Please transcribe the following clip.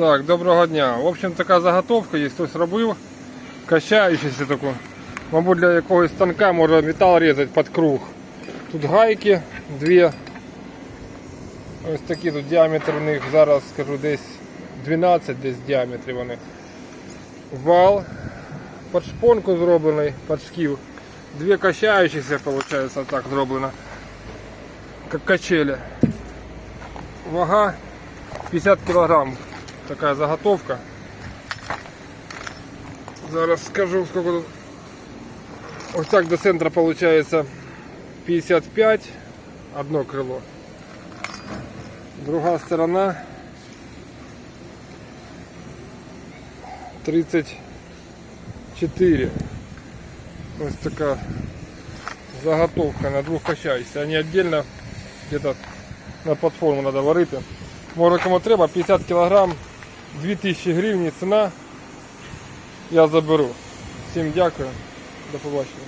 Так, доброго дня. В общем, така заготовка є, хтось робив. Качаючися таку. Мабуть, для якогось станка може метал різати під круг. Тут гайки дві. Ось такі тут діаметр у них зараз скажу десь 12 десь діаметрів вони. Вал. Під шпонку зроблений, під шків. Дві качаючіся, виходить, так зроблено. Як качелі. Вага 50 килограмм такая заготовка. Зараз скажу, сколько тут. Ось так до центра получается 55, одно крыло. Другая сторона 34. Ось така заготовка на двух качающихся. Они отдельно где-то на платформу треба варити. Може кому треба 50 кг, 2000 гривень ціна. Я заберу. Всім дякую. До побачення.